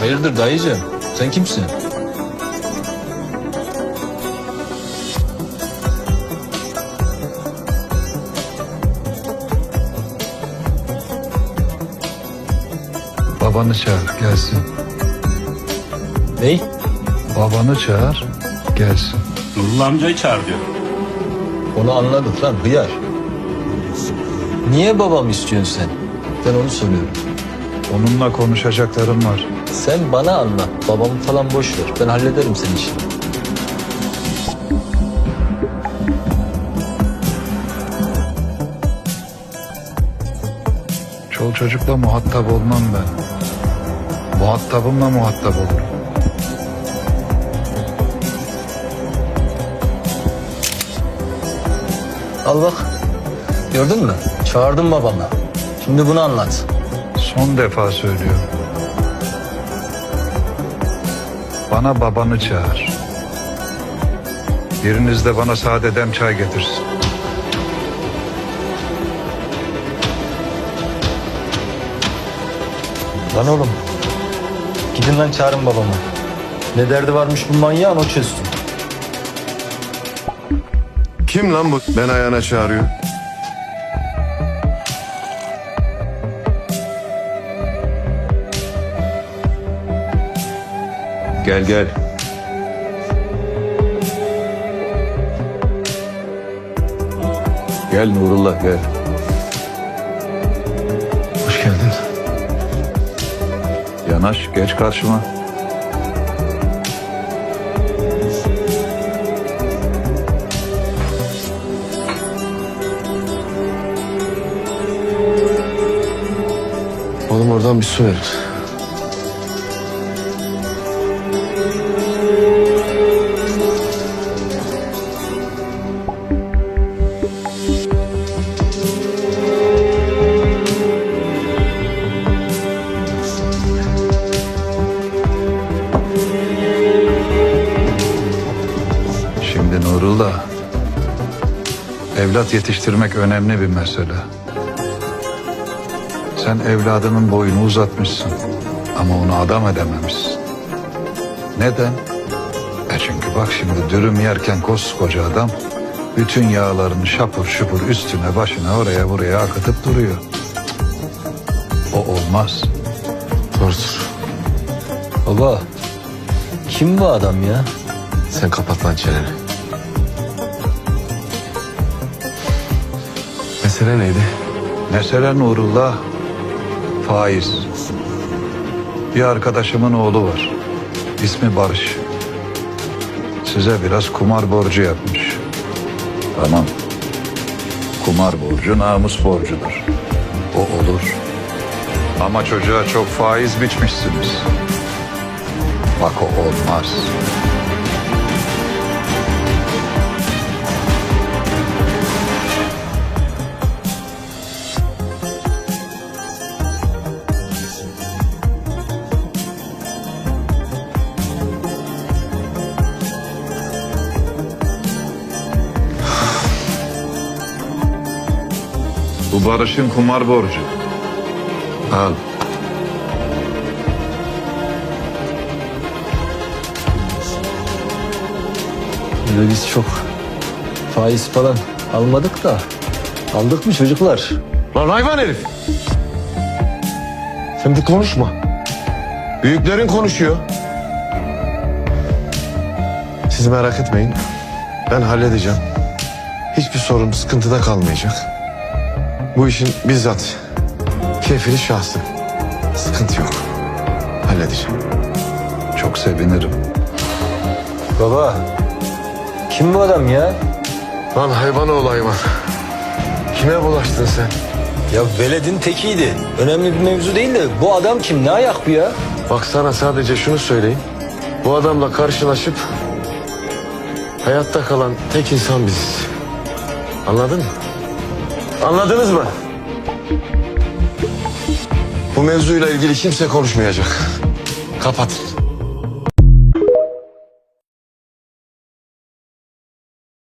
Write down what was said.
Hayırdır dayıcığım? Sen kimsin? Babanı çağır gelsin. Ney? Babanı çağır gelsin. Nurullah amcayı çağır diyor. Onu anladık lan hıyar. Niye babam istiyorsun sen? Ben onu soruyorum. Onunla konuşacaklarım var. Sen bana anlat. Babamı falan boş ver. Ben hallederim senin işini. Çol çocukla muhatap olmam ben. Muhatabımla muhatap olurum. Al bak. Gördün mü? Çağırdım babamı. Şimdi bunu anlat. Son defa söylüyorum. Bana babanı çağır. Biriniz de bana sade dem çay getirsin. Lan oğlum. Gidin lan çağırın babamı. Ne derdi varmış bu manyağın o çözsün. Kim lan bu? Ben ayağına çağırıyor. Gel gel. Gel Nurullah gel. Hoş geldin. Yanaş geç karşıma. Oğlum oradan bir su verin. Evlat yetiştirmek önemli bir mesele. Sen evladının boyunu uzatmışsın. Ama onu adam edememişsin. Neden? E çünkü bak şimdi dürüm yerken koskoca adam bütün yağlarını şapur şupur üstüne başına oraya buraya akıtıp duruyor. O olmaz. Doğrudur. Baba. Kim bu adam ya? Sen kapat lan çeneni. Mesele neydi? Mesele Nurullah faiz. Bir arkadaşımın oğlu var. İsmi Barış. Size biraz kumar borcu yapmış. Tamam. Kumar borcu namus borcudur. O olur. Ama çocuğa çok faiz biçmişsiniz. Bak o olmaz. Bu Barış'ın kumar borcu. Al. Öyle biz çok faiz falan almadık da aldık mı çocuklar? Lan hayvan herif. Sen bir konuşma. Büyüklerin konuşuyor. Siz merak etmeyin. Ben halledeceğim. Hiçbir sorun sıkıntıda kalmayacak. Bu işin bizzat kefili şahsı. Sıkıntı yok. Halledeceğim. Çok sevinirim. Baba. Kim bu adam ya? Lan hayvan oğlu hayvan. Kime bulaştın sen? Ya veledin tekiydi. Önemli bir mevzu değil de bu adam kim? Ne ayak bu ya? Bak sana sadece şunu söyleyeyim. Bu adamla karşılaşıp hayatta kalan tek insan biziz. Anladın mı? Anladınız mı? Bu mevzuyla ilgili kimse konuşmayacak. Kapatın.